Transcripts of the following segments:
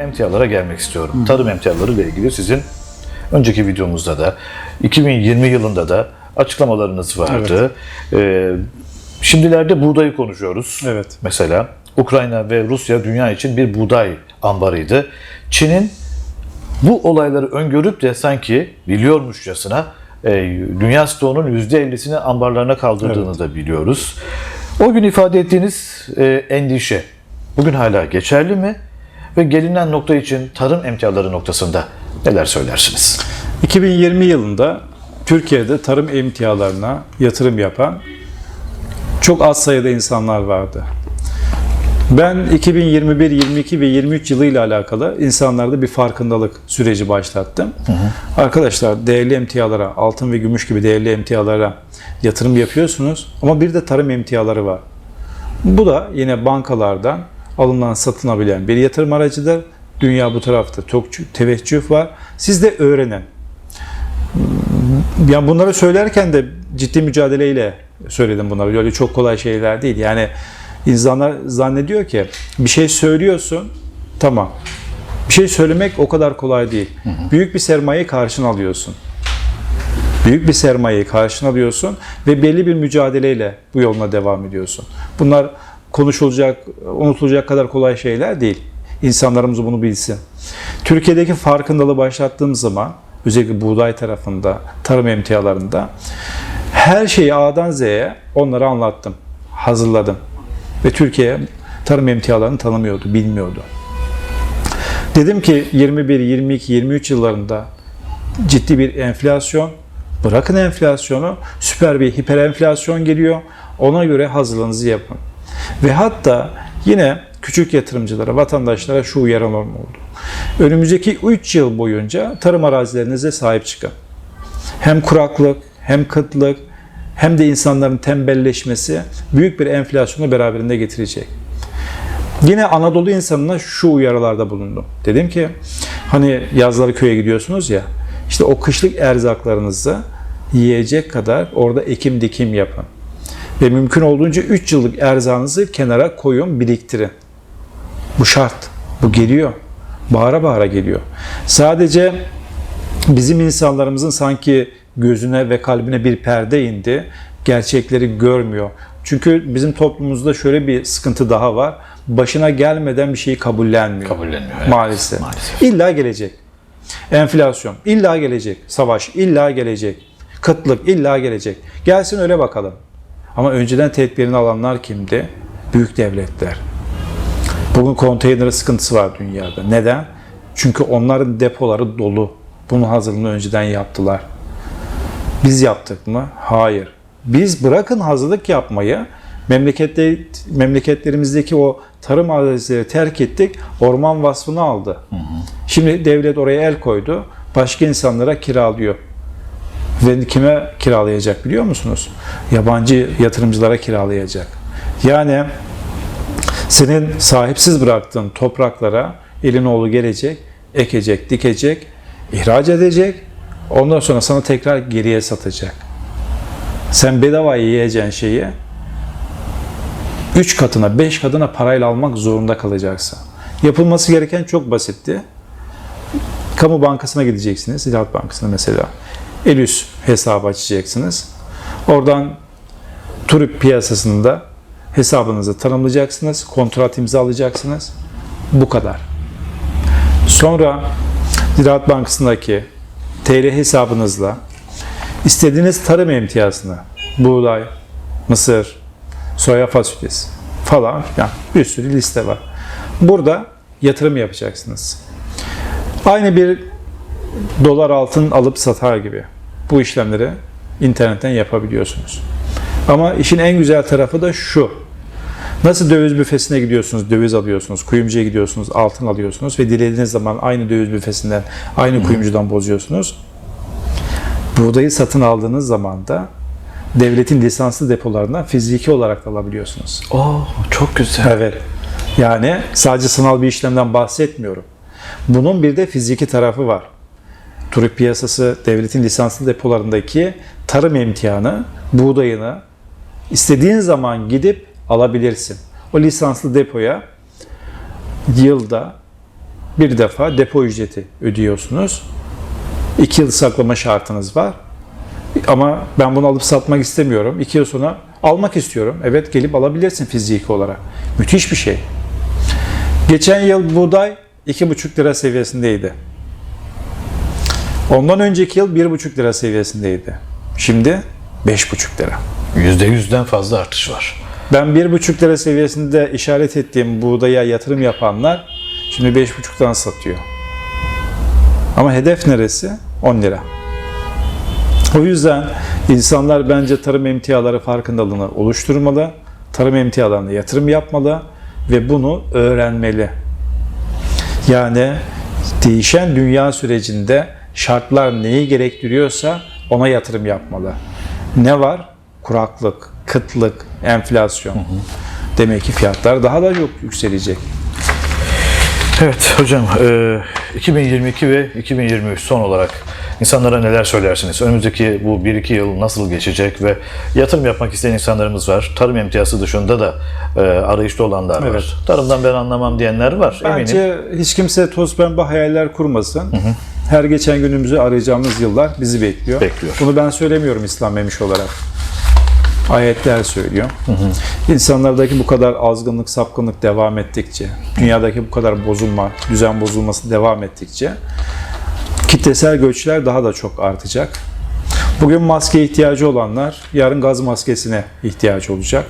emtialara gelmek istiyorum. Tarım emtiaları ile ilgili sizin önceki videomuzda da 2020 yılında da açıklamalarınız vardı. Ee, şimdilerde buğdayı konuşuyoruz. Evet. Mesela Ukrayna ve Rusya dünya için bir buğday ambarıydı. Çin'in bu olayları öngörüp de sanki biliyormuşçasına e, dünya stoğunun %50'sini ambarlarına kaldırdığını da biliyoruz. O gün ifade ettiğiniz e, endişe bugün hala geçerli mi? Ve gelinen nokta için tarım emtiaları noktasında neler söylersiniz? 2020 yılında Türkiye'de tarım emtialarına yatırım yapan çok az sayıda insanlar vardı. Ben 2021, 22 ve 23 yılı ile alakalı insanlarda bir farkındalık süreci başlattım. Arkadaşlar değerli emtialara, altın ve gümüş gibi değerli emtialara yatırım yapıyorsunuz ama bir de tarım emtiaları var. Bu da yine bankalardan alınan satılabilen bir yatırım aracıdır. Dünya bu tarafta çok teveccüh var. Siz de öğrenin. Yani bunları söylerken de ciddi mücadeleyle söyledim bunları. Öyle çok kolay şeyler değil. Yani insanlar zannediyor ki bir şey söylüyorsun tamam. Bir şey söylemek o kadar kolay değil. Büyük bir sermayeyi karşına alıyorsun. Büyük bir sermayeyi karşına alıyorsun ve belli bir mücadeleyle bu yoluna devam ediyorsun. Bunlar konuşulacak, unutulacak kadar kolay şeyler değil. İnsanlarımız bunu bilsin. Türkiye'deki farkındalığı başlattığım zaman özellikle buğday tarafında, tarım emtialarında her şeyi A'dan Z'ye onlara anlattım, hazırladım. Ve Türkiye tarım emtialarını tanımıyordu, bilmiyordu. Dedim ki 21, 22, 23 yıllarında ciddi bir enflasyon, bırakın enflasyonu, süper bir hiper enflasyon geliyor. Ona göre hazırlığınızı yapın. Ve hatta yine küçük yatırımcılara, vatandaşlara şu uyarılarım oldu. Önümüzdeki 3 yıl boyunca tarım arazilerinize sahip çıkın. Hem kuraklık, hem kıtlık, hem de insanların tembelleşmesi büyük bir enflasyonu beraberinde getirecek. Yine Anadolu insanına şu uyarılarda bulundum. Dedim ki hani yazları köye gidiyorsunuz ya işte o kışlık erzaklarınızı yiyecek kadar orada ekim dikim yapın. Ve mümkün olduğunca 3 yıllık erzağınızı kenara koyun, biriktirin. Bu şart. Bu geliyor. Bağıra bağıra geliyor. Sadece bizim insanlarımızın sanki gözüne ve kalbine bir perde indi. Gerçekleri görmüyor. Çünkü bizim toplumumuzda şöyle bir sıkıntı daha var. Başına gelmeden bir şeyi kabullenmiyor. Kabullenmiyor, evet. Maalesef. Maalesef. İlla gelecek. Enflasyon illa gelecek. Savaş illa gelecek. Kıtlık illa gelecek. Gelsin öyle bakalım. Ama önceden tedbirini alanlar kimdi? Büyük devletler. Bugün konteyner sıkıntısı var dünyada. Neden? Çünkü onların depoları dolu. Bunun hazırlığını önceden yaptılar. Biz yaptık mı? Hayır. Biz bırakın hazırlık yapmayı, memlekette, memleketlerimizdeki o tarım arazileri terk ettik, orman vasfını aldı. Şimdi devlet oraya el koydu, başka insanlara kiralıyor. Ve kime kiralayacak biliyor musunuz? Yabancı yatırımcılara kiralayacak. Yani senin sahipsiz bıraktığın topraklara elin oğlu gelecek, ekecek, dikecek, ihraç edecek. Ondan sonra sana tekrar geriye satacak. Sen bedava yiyeceğin şeyi 3 katına, 5 katına parayla almak zorunda kalacaksın. Yapılması gereken çok basitti. Kamu bankasına gideceksiniz, Ziraat Bankası'na mesela. Elüs hesabı açacaksınız. Oradan TÜRİP piyasasında hesabınızı tanımlayacaksınız, kontrat imzalayacaksınız. Bu kadar. Sonra Ziraat Bankası'ndaki TL hesabınızla istediğiniz tarım emtiyasını, buğday, mısır, soya fasulyesi falan filan bir sürü liste var. Burada yatırım yapacaksınız. Aynı bir dolar altın alıp satar gibi bu işlemleri internetten yapabiliyorsunuz. Ama işin en güzel tarafı da şu. Nasıl döviz büfesine gidiyorsunuz, döviz alıyorsunuz, kuyumcuya gidiyorsunuz, altın alıyorsunuz ve dilediğiniz zaman aynı döviz büfesinden, aynı kuyumcudan bozuyorsunuz. Buğdayı satın aldığınız zaman da devletin lisanslı depolarından fiziki olarak da alabiliyorsunuz. Oo, çok güzel. Evet. Yani sadece sınal bir işlemden bahsetmiyorum. Bunun bir de fiziki tarafı var. Turip piyasası devletin lisanslı depolarındaki tarım imtihanı, buğdayını istediğin zaman gidip alabilirsin. O lisanslı depoya yılda bir defa depo ücreti ödüyorsunuz. 2 yıl saklama şartınız var. Ama ben bunu alıp satmak istemiyorum. 2 yıl sonra almak istiyorum. Evet gelip alabilirsin fiziki olarak. Müthiş bir şey. Geçen yıl buğday 2,5 lira seviyesindeydi. Ondan önceki yıl 1,5 lira seviyesindeydi. Şimdi 5,5 lira. %100'den fazla artış var. Ben 1,5 lira seviyesinde işaret ettiğim buğdaya yatırım yapanlar şimdi 5,5'tan satıyor. Ama hedef neresi? 10 lira. O yüzden insanlar bence tarım emtiaları farkındalığını oluşturmalı, tarım emtialarına yatırım yapmalı ve bunu öğrenmeli. Yani değişen dünya sürecinde şartlar neyi gerektiriyorsa ona yatırım yapmalı. Ne var? Kuraklık, kıtlık, enflasyon. Demek ki fiyatlar daha da çok yükselecek. Evet hocam, e, 2022 ve 2023 son olarak insanlara neler söylersiniz? Önümüzdeki bu 1-2 yıl nasıl geçecek ve yatırım yapmak isteyen insanlarımız var. Tarım emtiyası dışında da e, arayışta olanlar var. Evet. Tarımdan ben anlamam diyenler var eminim. Bence hiç kimse toz pembe hayaller kurmasın. Her geçen günümüzü arayacağımız yıllar bizi bekliyor. Bekliyor. Bunu ben söylemiyorum İslam memiş olarak. Ayetler söylüyor. İnsanlardaki bu kadar azgınlık, sapkınlık devam ettikçe, dünyadaki bu kadar bozulma, düzen bozulması devam ettikçe kitlesel göçler daha da çok artacak. Bugün maske ihtiyacı olanlar yarın gaz maskesine ihtiyaç olacak.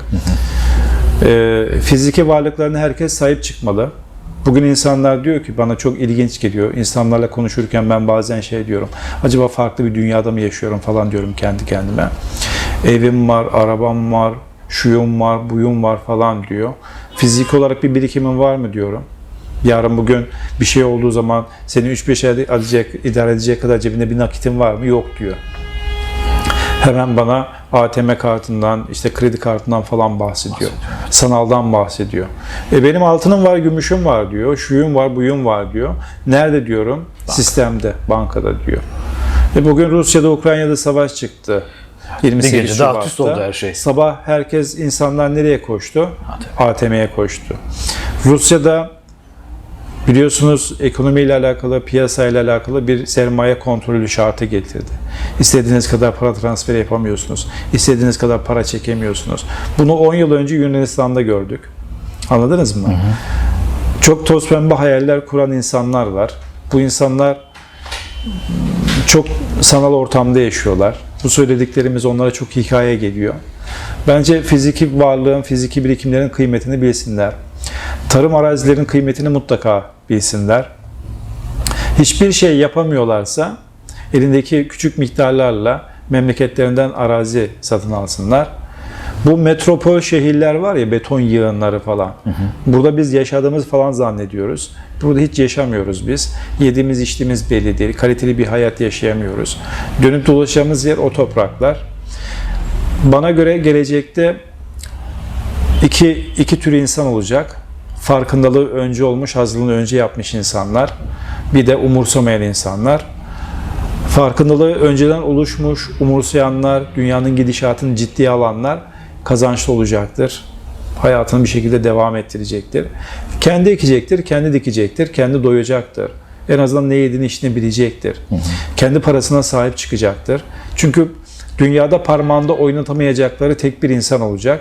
Ee, fiziki varlıklarına herkes sahip çıkmalı. Bugün insanlar diyor ki bana çok ilginç geliyor. İnsanlarla konuşurken ben bazen şey diyorum. Acaba farklı bir dünyada mı yaşıyorum falan diyorum kendi kendime. Evim var, arabam var, şuyum var, buyum var falan diyor. Fizik olarak bir birikimim var mı diyorum. Yarın bugün bir şey olduğu zaman seni 3-5 ay alacak, idare edecek kadar cebinde bir nakitin var mı? Yok diyor. Hemen bana ATM kartından, işte kredi kartından falan bahsediyor. Sanaldan bahsediyor. E benim altınım var, gümüşüm var diyor. Şuyum var, buyum var diyor. Nerede diyorum? Sistemde, bankada diyor. E bugün Rusya'da, Ukrayna'da savaş çıktı. 28 Bir gecede alt üst oldu her şey. Sabah herkes, insanlar nereye koştu? ATM'ye koştu. Rusya'da biliyorsunuz ekonomiyle alakalı, piyasayla alakalı bir sermaye kontrolü şartı getirdi. İstediğiniz kadar para transferi yapamıyorsunuz. İstediğiniz kadar para çekemiyorsunuz. Bunu 10 yıl önce Yunanistan'da gördük. Anladınız mı? Çok toz pembe hayaller kuran insanlar var. Bu insanlar çok sanal ortamda yaşıyorlar. Bu söylediklerimiz onlara çok hikaye geliyor. Bence fiziki varlığın, fiziki birikimlerin kıymetini bilsinler. Tarım arazilerin kıymetini mutlaka bilsinler. Hiçbir şey yapamıyorlarsa elindeki küçük miktarlarla memleketlerinden arazi satın alsınlar. Bu metropol şehirler var ya beton yığınları falan. Burada biz yaşadığımız falan zannediyoruz. Burada hiç yaşamıyoruz biz. Yediğimiz içtiğimiz belli değil. Kaliteli bir hayat yaşayamıyoruz. Dönüp dolaşacağımız yer o topraklar. Bana göre gelecekte iki, iki tür insan olacak. Farkındalığı önce olmuş, hazırlığını önce yapmış insanlar. Bir de umursamayan insanlar. Farkındalığı önceden oluşmuş, umursayanlar, dünyanın gidişatını ciddiye alanlar kazançlı olacaktır. Hayatını bir şekilde devam ettirecektir. Kendi ekecektir, kendi dikecektir, kendi doyacaktır. En azından ne yediğini içtiğini bilecektir. Kendi parasına sahip çıkacaktır. Çünkü dünyada parmağında oynatamayacakları tek bir insan olacak.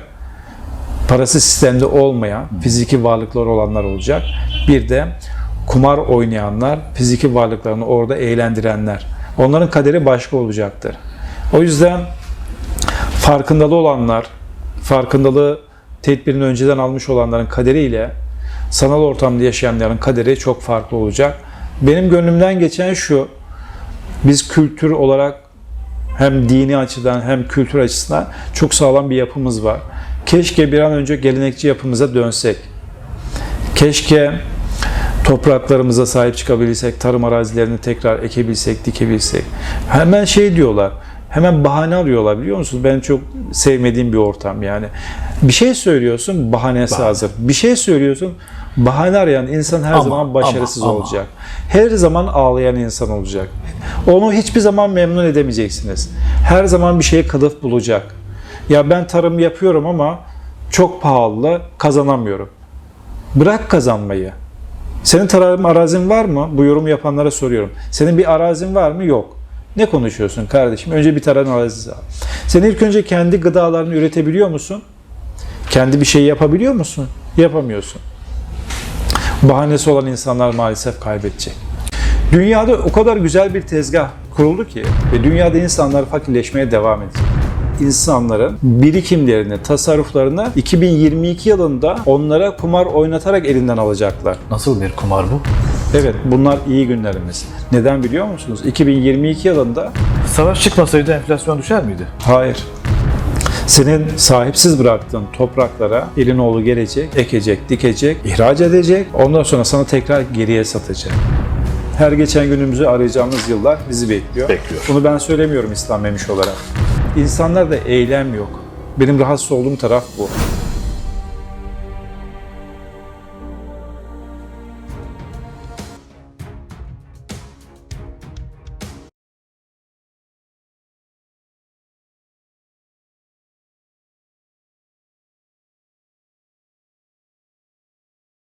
Parası sistemde olmayan, fiziki varlıklar olanlar olacak. Bir de kumar oynayanlar, fiziki varlıklarını orada eğlendirenler. Onların kaderi başka olacaktır. O yüzden farkındalı olanlar, farkındalığı tedbirini önceden almış olanların kaderiyle sanal ortamda yaşayanların kaderi çok farklı olacak. Benim gönlümden geçen şu, biz kültür olarak hem dini açıdan hem kültür açısından çok sağlam bir yapımız var. Keşke bir an önce gelenekçi yapımıza dönsek. Keşke topraklarımıza sahip çıkabilsek, tarım arazilerini tekrar ekebilsek, dikebilsek. Hemen şey diyorlar, hemen bahane arıyorlar biliyor musunuz? Ben çok sevmediğim bir ortam yani. Bir şey söylüyorsun, bahanesi Bahane. hazır. Bir şey söylüyorsun, bahane arayan insan her Ama, zaman başarısız ama, ama. olacak. Her zaman ağlayan insan olacak. Onu hiçbir zaman memnun edemeyeceksiniz. Her zaman bir şeye kılıf bulacak. Ya ben tarım yapıyorum ama çok pahalı, kazanamıyorum. Bırak kazanmayı. Senin tarafın arazin var mı? Bu yorumu yapanlara soruyorum. Senin bir arazin var mı? Yok. Ne konuşuyorsun kardeşim? Önce bir tarafın arazisi var. Sen ilk önce kendi gıdalarını üretebiliyor musun? Kendi bir şey yapabiliyor musun? Yapamıyorsun. Bahanesi olan insanlar maalesef kaybedecek. Dünyada o kadar güzel bir tezgah kuruldu ki ve dünyada insanlar fakirleşmeye devam edecek. İnsanların birikimlerini, tasarruflarını 2022 yılında onlara kumar oynatarak elinden alacaklar. Nasıl bir kumar bu? Evet bunlar iyi günlerimiz. Neden biliyor musunuz? 2022 yılında Savaş çıkmasaydı enflasyon düşer miydi? hayır. Senin sahipsiz bıraktığın topraklara elin oğlu gelecek, ekecek, dikecek, ihraç edecek. Ondan sonra sana tekrar geriye satacak. Her geçen günümüzü arayacağımız yıllar bizi bekliyor. Bekliyor. Bunu ben söylemiyorum İslam memiş olarak. İnsanlarda eylem yok. Benim rahatsız olduğum taraf bu.